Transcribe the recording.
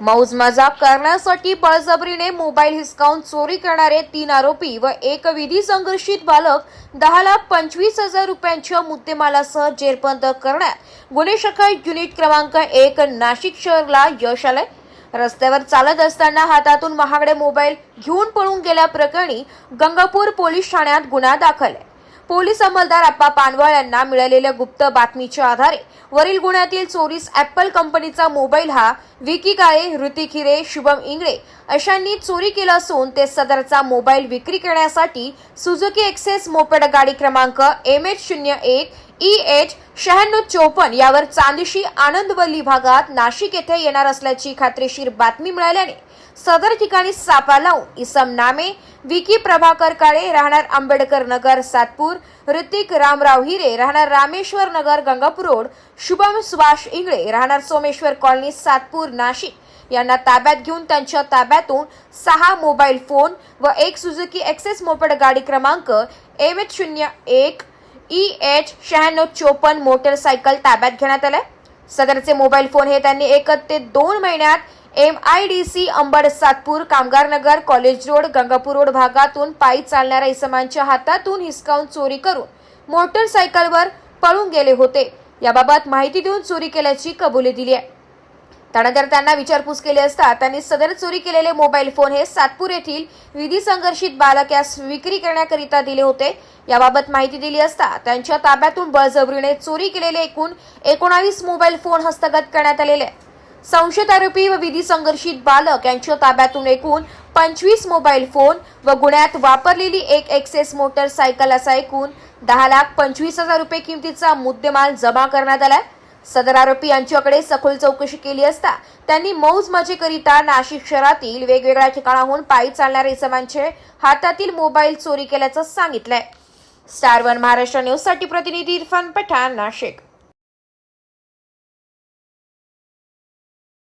मौजमजाक करण्यासाठी बळजबरीने मोबाईल हिसकावून चोरी करणारे तीन आरोपी व एक विधी संघर्षित बालक दहा लाख पंचवीस हजार रुपयांच्या मुद्देमालासह जेरबंद करण्यात. गुन्हे शाखा युनिट क्रमांक एक नाशिक शहरला यश आलंय. रस्त्यावर चालत असताना हातातून महागडे मोबाईल घेऊन पळून गेल्याप्रकरणी गंगापूर पोलीस ठाण्यात गुन्हा दाखल आहे. पोलीस अंमलदार अप्पा पानवळ यांना मिळालेल्या गुप्त बातमीच्या आधारे वरील गुन्ह्यातील चोरीस ॲपल कंपनीचा मोबाईल हा विकी काळे ऋतिक हिरे शुभम इंगळे अशांनी चोरी केला असून ते सदरचा मोबाईल विक्री करण्यासाठी सुझुकी एक्सेस मोपेड गाडी क्रमांक एम एच शून्य एक ई एच शहाण्णव चोपन्न यावर चांदशी आनंदवल्ली भागात नाशिक येथे येणार असल्याची खात्रीशीर बातमी मिळाल्याने सदर ठिकाणी सापा लावून इसम नामे विकी प्रभाकर काळे राहणार आंबेडकर नगर सातपूर. ऋतिक रामराव हिरे राहणार रामेश्वर नगर गंगापूर रोड. शुभम सुभाष इंगळे राहणार सोमेश्वर कॉलनी सातपूर नाशिक. यांना ताब्यात घेऊन त्यांच्या ताब्यातून सहा मोबाईल फोन व एक सुझुकी एक्सेस मोपेड गाडी क्रमांक एम एच शून्य एक ई एच शहाण्णव चोपन्न मोटरसायकल ताब्यात घेण्यात आलाय. सदरचे मोबाईल फोन हे त्यांनी एक ते दोन महिन्यात M I D C Ambad Satpur Kamgar Nagar college road Gangapur road भागातून पायी चालणाऱ्या इसमांच्या हातातून हिसकावून चोरी करून मोटरसायकलवर पळून गेले होते. याबाबत माहिती देऊन चोरी केल्याची कबुली दिली आहे. त्यानंतर त्यांना विचारपूस केली असता त्यांनी सदर चोरी केलेले मोबाईल फोन हे सातपूर येथील विधी संघर्षित बालक यास विक्री करण्याकरिता दिले होते. याबाबत माहिती दिली असता त्यांच्या ताब्यातून बळजबरीने चोरी केलेले एकूण एकोणावीस मोबाईल फोन हस्तगत करण्यात आलेले संशयित आरोपी व विधी संघर्षित बालक यांच्या ताब्यातून एकूण पंचवीस मोबाईल फोन व गुन्ह्यात वापरलेली एक एक्सेस मोटरसायकल असा एकूण दहा लाख पंचवीस हजार रुपये किमतीचा मुद्देमाल जमा करण्यात आलाय. सदर आरोपी यांच्याकडे सखोल चौकशी केली असता त्यांनी मौज मजेकरिता नाशिक शहरातील वेगवेगळ्या ठिकाणाहून पायी चालणाऱ्या इसमांचे हातातील मोबाईल चोरी केल्याचं सांगितलंय. स्टार वन महाराष्ट्र न्यूजसाठी प्रतिनिधी इरफान पठाण नाशिक.